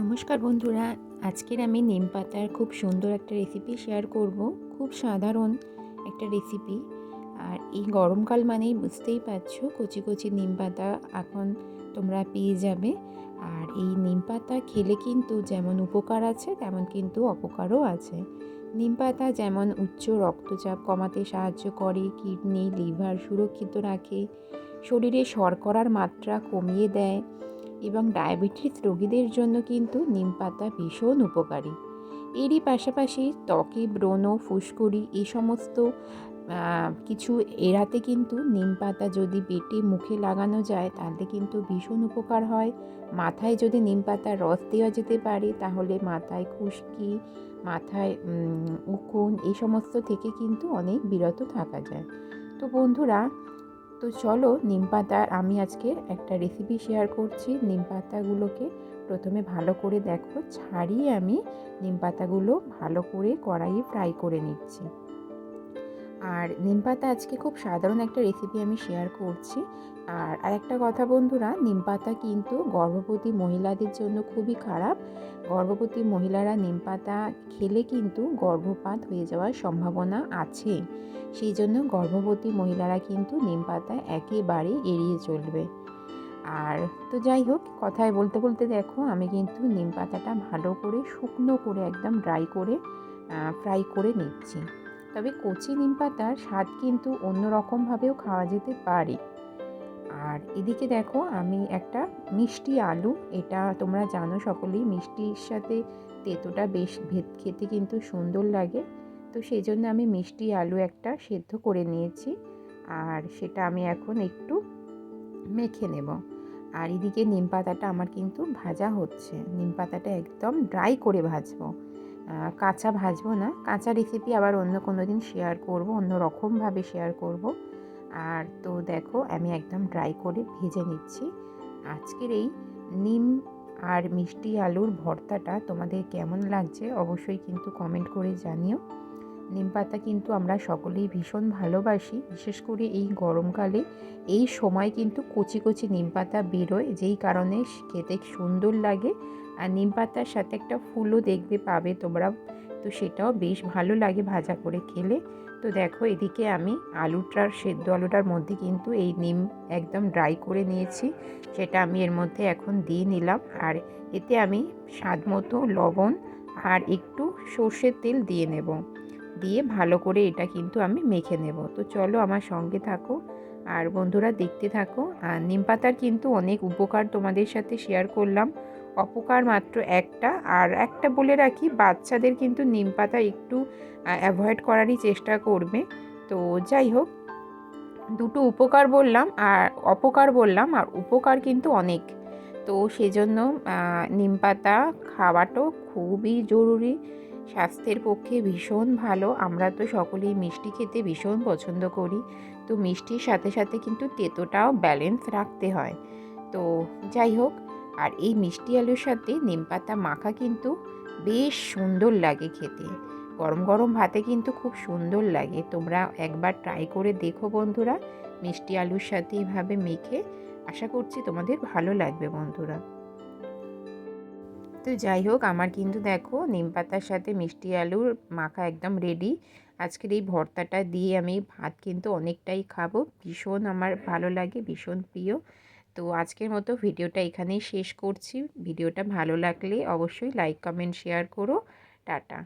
নমস্কার বন্ধুরা, আজকের আমি নিম পাতার খুব সুন্দর একটা রেসিপি শেয়ার করব। খুব সাধারণ একটা রেসিপি আর এই গরমকাল মানেই বুঝতেই পারছ, কচি কচি নিম পাতা এখন তোমরা পেয়ে যাবে। আর এই নিম পাতা খেলে কিন্তু যেমন উপকার আছে, তেমন কিন্তু অপকারও আছে। নিম পাতা যেমন উচ্চ রক্তচাপ কমাতে সাহায্য করে, কিডনি, লিভার সুরক্ষিত রাখে, শরীরে শর্করার মাত্রা কমিয়ে দেয় এবং ডায়াবেটিস রোগীদের জন্য কিন্তু নিম পাতা ভীষণ উপকারী। এরই পাশাপাশি ত্বকে ব্রণ, ফুসকুড়ি এই সমস্ত কিছু এড়াতে কিন্তু নিম পাতা যদি বেটে মুখে লাগানো যায়, তাহলে কিন্তু ভীষণ উপকার হয়। মাথায় যদি নিম পাতার রস দেওয়া যেতে পারে, তাহলে মাথায় খুশকি, মাথায় উকুন এই সমস্ত থেকে কিন্তু অনেক বিরত থাকা যায়। তো বন্ধুরা তো চলো নিম পাতার আমি আজকে একটা রেসিপি শেয়ার করছি। নিম পাতাগুলোকে প্রথমে ভালো করে দেখো, ছাড়িয়ে আমি নিম পাতাগুলো ভালো করে কড়াইয়ে ফ্রাই করে নিচ্ছি। আর নিম পাতা আজকে খুব সাধারণ একটা রেসিপি আমি শেয়ার করছি। আর আরেকটা কথা বন্ধুরা, নিম পাতা কিন্তু গর্ভবতী মহিলাদের জন্য খুবই খারাপ। গর্ভবতী মহিলারা নিম পাতা খেলে কিন্তু গর্ভপাত হয়ে যাওয়ার সম্ভাবনা আছে। সেই জন্য গর্ভবতী মহিলারা কিন্তু নিম পাতা একেবারে এড়িয়ে চলবে। আর তো যাই হোক, কথায় বলতে বলতে দেখো, আমি কিন্তু নিম পাতাটা ভালো করে শুকনো করে একদম ড্রাই করে ফ্রাই করে নিচ্ছি। তবে কচি নিম পাতার স্বাদ কিন্তু অন্যরকমভাবেও খাওয়া যেতে পারে। আর এদিকে দেখো, আমি একটা মিষ্টি আলু, এটা তোমরা জানো সকলেই, মিষ্টির সাথে তেতোটা বেশ ভেদ খেতে কিন্তু সুন্দর লাগে। তো সেই জন্য আমি মিষ্টি আলু একটা সেদ্ধ করে নিয়েছি, আর সেটা আমি এখন একটু মেখে নেব। আর এদিকে নিম পাতাটা আমার কিন্তু ভাজা হচ্ছে। নিম পাতাটা একদম ড্রাই করে ভাজবো। কাঁচা ভাজবো না। কাঁচা রেসিপি আবার অন্য কোনো দিন শেয়ার করব, অন্য রকমভাবে শেয়ার করব। আর তো দেখো, আমি একদম ড্রাই করে ভেজে নিচ্ছি। আজকের এই নিম আর মিষ্টি আলুর ভর্তাটা তোমাদের কেমন লাগছে অবশ্যই কিন্তু কমেন্ট করে জানিও। নিম পাতা কিন্তু আমরা সকলেই ভীষণ ভালোবাসি, বিশেষ করে এই গরমকালে। এই সময় কিন্তু কচি কচি নিম পাতা বেরোয়, যেই কারণে খেতে সুন্দর লাগে। আর নিম পাতার সাথে একটা ফুলও দেখবে, পাবে তোমরা। তো সেটাও বেশ ভালো লাগে ভাজা করে খেলে। তো দেখো এদিকে আমি আলুটার সেদ্ধ আলুটার মধ্যে কিন্তু এই নিম একদম ড্রাই করে নিয়েছি। সেটা আমি এর মধ্যে এখন দিয়ে নিলাম। আর এতে আমি স্বাদ মতো লবণ আর একটু সর্ষের তেল দিয়ে নেব। দিয়ে ভালো করে এটা কিন্তু আমি মেখে নেব। তো চলো আমার সঙ্গে থাকো। আর বন্ধুরা দেখতে থাকো। আর নিম পাতার কিন্তু অনেক উপকার তোমাদের সাথে শেয়ার করলাম। অপকার মাত্র একটা, আর একটা বলে রাখি, বাচ্চাদের কিন্তু নিম পাতা একটু অ্যাভয়েড করারই চেষ্টা করবে। তো যাই হোক, দুটো উপকার বললাম, আর অপকার বললাম, আর উপকার কিন্তু অনেক। তো সেজন্য নিম পাতা খাওয়াটাও খুবই জরুরি। স্বাস্থ্যের পক্ষে ভীষণ ভালো, আমরা তো সকলেই মিষ্টি খেতে ভীষণ পছন্দ করি। তো মিষ্টির সাথে সাথে কিন্তু তেতোটাও ব্যালেন্স রাখতে হয়। তো যাই হোক আর এই মিষ্টি আলুর সাথে নিম পাতা মাখা কিন্তু বেশ সুন্দর লাগে খেতে। গরম গরম ভাতে কিন্তু খুব সুন্দর লাগে। তোমরা একবার ট্রাই করে দেখো বন্ধুরা, মিষ্টি আলুর সাথে এইভাবে মেখে। আশা করছি তোমাদের ভালো লাগবে বন্ধুরা। তো যাই হোক, আমার কিন্তু দেখো নিম পাতার সাথে মিষ্টি আলুর মাখা একদম রেডি আজকের এই ভর্তাটা দিয়ে আমি ভাত কিন্তু অনেকটাই খাব। ভীষণ আমার ভালো লাগে, ভীষণ প্রিয়। তো আজকের মতো ভিডিওটা এখানেই শেষ করছি। ভিডিওটা ভালো লাগলে অবশ্যই লাইক কমেন্ট শেয়ার করো। টাটা।